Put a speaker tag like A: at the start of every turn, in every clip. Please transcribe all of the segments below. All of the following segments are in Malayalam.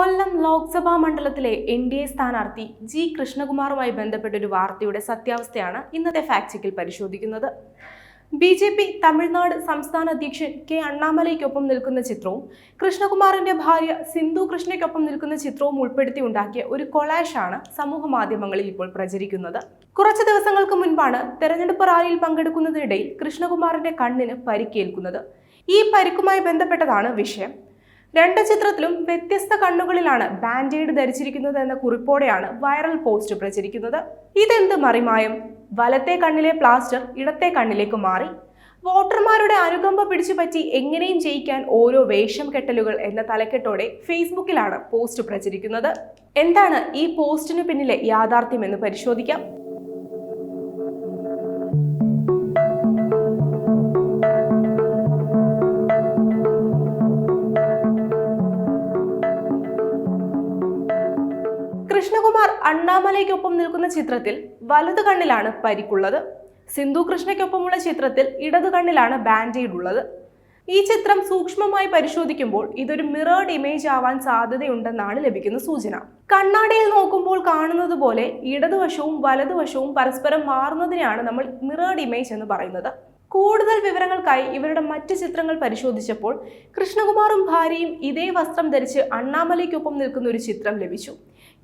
A: കൊല്ലം ലോക്സഭാ മണ്ഡലത്തിലെ എൻ ഡി എ സ്ഥാനാർത്ഥി ജി കൃഷ്ണകുമാറുമായി ബന്ധപ്പെട്ട ഒരു വാർത്തയുടെ സത്യാവസ്ഥയാണ് ഇന്നത്തെ ഫാക്ട് ചെക്കിൽ പരിശോധിക്കുന്നത്. ബി ജെ പി തമിഴ്നാട് സംസ്ഥാന അധ്യക്ഷൻ കെ അണ്ണാമലയ്ക്കൊപ്പം നിൽക്കുന്ന ചിത്രവും കൃഷ്ണകുമാറിന്റെ ഭാര്യ സിന്ധു കൃഷ്ണയ്ക്കൊപ്പം നിൽക്കുന്ന ചിത്രവും ഉൾപ്പെടുത്തി ഉണ്ടാക്കിയ ഒരു കൊളാഷാണ് സമൂഹ മാധ്യമങ്ങളിൽ ഇപ്പോൾ പ്രചരിക്കുന്നത്. കുറച്ച് ദിവസങ്ങൾക്ക് മുൻപാണ് തെരഞ്ഞെടുപ്പ് റാലിയിൽ പങ്കെടുക്കുന്നതിനിടയിൽ കൃഷ്ണകുമാറിന്റെ കണ്ണിന് പരിക്കേൽക്കുന്നത്. ഈ പരിക്കുമായി ബന്ധപ്പെട്ടതാണ് വിഷയം. രണ്ട് ചിത്രത്തിലും വ്യത്യസ്ത കണ്ണുകളിലാണ് ബാൻഡേഡ് ധരിച്ചിരിക്കുന്നത് എന്ന കുറിപ്പോടെയാണ് വൈറൽ പോസ്റ്റ് പ്രചരിക്കുന്നത്. ഇതെന്ത് മറിമായും? വലത്തെ കണ്ണിലെ പ്ലാസ്റ്റർ ഇടത്തെ കണ്ണിലേക്ക് മാറി. വോട്ടർമാരുടെ അനുകമ്പ പിടിച്ചു പറ്റി എങ്ങനെയും ജയിക്കാൻ ഓരോ വേഷം കെട്ടലുകൾ എന്ന തലക്കെട്ടോടെ ഫേസ്ബുക്കിലാണ് പോസ്റ്റ് പ്രചരിക്കുന്നത്. എന്താണ് ഈ പോസ്റ്റിനു പിന്നിലെ യാഥാർത്ഥ്യം എന്ന് പരിശോധിക്കാം. കൃഷ്ണകുമാർ അണ്ണാമലയ്ക്കൊപ്പം നിൽക്കുന്ന ചിത്രത്തിൽ വലതു കണ്ണിലാണ് പരിക്കുള്ളത്. സിന്ധു കൃഷ്ണയ്ക്കൊപ്പമുള്ള ചിത്രത്തിൽ ഇടതു കണ്ണിലാണ് ബാൻഡേഡ് ഉള്ളത് ഈ ചിത്രം സൂക്ഷ്മമായി പരിശോധിക്കുമ്പോൾ ഇതൊരു മിറേഡ് ഇമേജ് ആവാൻ സാധ്യതയുണ്ടെന്നാണ് ലഭിക്കുന്ന സൂചന. കണ്ണാടിയിൽ നോക്കുമ്പോൾ കാണുന്നത് പോലെ ഇടതുവശവും വലതുവശവും പരസ്പരം മാറുന്നതിനെയാണ് നമ്മൾ മിറേഡ് ഇമേജ് എന്ന് പറയുന്നത്. കൂടുതൽ വിവരങ്ങൾക്കായി ഇവരുടെ മറ്റ് ചിത്രങ്ങൾ പരിശോധിച്ചപ്പോൾ കൃഷ്ണകുമാറും ഭാര്യയും ഇതേ വസ്ത്രം ധരിച്ച് അണ്ണാമലയ്ക്കൊപ്പം നിൽക്കുന്ന ഒരു ചിത്രം ലഭിച്ചു.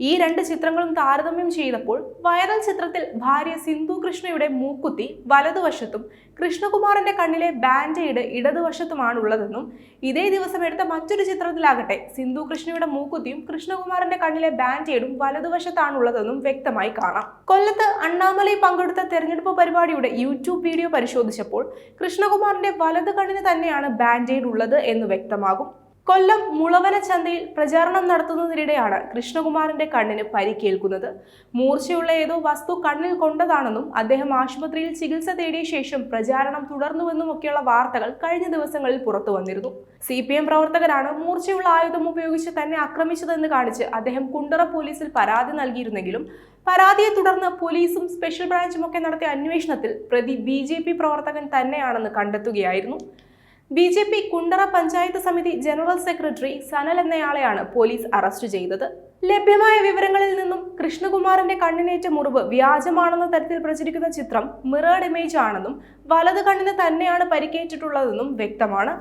A: ഈ രണ്ട് ചിത്രങ്ങളും താരതമ്യം ചെയ്തപ്പോൾ വൈറൽ ചിത്രത്തിൽ ഭാര്യ സിന്ധു കൃഷ്ണയുടെ മൂക്കുത്തി വലതുവശത്തും കൃഷ്ണകുമാറിന്റെ കണ്ണിലെ ബാൻഡേഡ് ഇടതുവശത്തുമാണ് ഉള്ളതെന്നും ഇതേ ദിവസം എടുത്ത മറ്റൊരു ചിത്രത്തിലാകട്ടെ സിന്ധു കൃഷ്ണയുടെ മൂക്കുത്തിയും കൃഷ്ണകുമാറിന്റെ കണ്ണിലെ ബാൻഡേഡും വലതുവശത്താണുള്ളതെന്നും വ്യക്തമായി കാണാം. കൊല്ലത്ത് അണ്ണാമലൈ പങ്കെടുത്ത തെരഞ്ഞെടുപ്പ് പരിപാടിയുടെ യൂട്യൂബ് വീഡിയോ പരിശോധിച്ചപ്പോൾ കൃഷ്ണകുമാറിന്റെ വലത് കണ്ണിന് തന്നെയാണ് ബാൻഡേഡ് ഉള്ളത് എന്ന് വ്യക്തമാകും. കൊല്ലം മുളവന ചന്തയിൽ പ്രചാരണം നടത്തുന്നതിനിടെയാണ് കൃഷ്ണകുമാറിന്റെ കണ്ണിന് പരിക്കേൽക്കുന്നത്. മൂർച്ചയുള്ള ഏതോ വസ്തു കണ്ണിൽ കൊണ്ടതാണെന്നും അദ്ദേഹം ആശുപത്രിയിൽ ചികിത്സ തേടിയ ശേഷം പ്രചാരണം തുടർന്നുവെന്നുമൊക്കെയുള്ള വാർത്തകൾ കഴിഞ്ഞ ദിവസങ്ങളിൽ പുറത്തു വന്നിരുന്നു. സി പി എം പ്രവർത്തകരാണ് മൂർച്ചയുള്ള ആയുധം ഉപയോഗിച്ച് തന്നെ ആക്രമിച്ചതെന്ന് കാണിച്ച് അദ്ദേഹം കുണ്ടറ പോലീസിൽ പരാതി നൽകിയിരുന്നെങ്കിലും പരാതിയെ തുടർന്ന് പോലീസും സ്പെഷ്യൽ ബ്രാഞ്ചും ഒക്കെ നടത്തിയ അന്വേഷണത്തിൽ പ്രതി ബി പ്രവർത്തകൻ തന്നെയാണെന്ന് കണ്ടെത്തുകയായിരുന്നു. B J P Kundara panchayat സമിതി ജനറൽ സെക്രട്ടറി സനൽ എന്നയാളെയാണ് പോലീസ് അറസ്റ്റ് ചെയ്തത്. ലഭ്യമായ വിവരങ്ങളിൽ നിന്നും കൃഷ്ണകുമാറിന്റെ കണ്ണിനേറ്റ മുറിവ് വ്യാജമാണെന്ന തരത്തിൽ പ്രചരിക്കുന്ന ചിത്രം മിറേഡ് ഇമേജ് ആണെന്നും വലത് കണ്ണിന് തന്നെയാണ് പരിക്കേറ്റിട്ടുള്ളതെന്നും വ്യക്തമാണ്.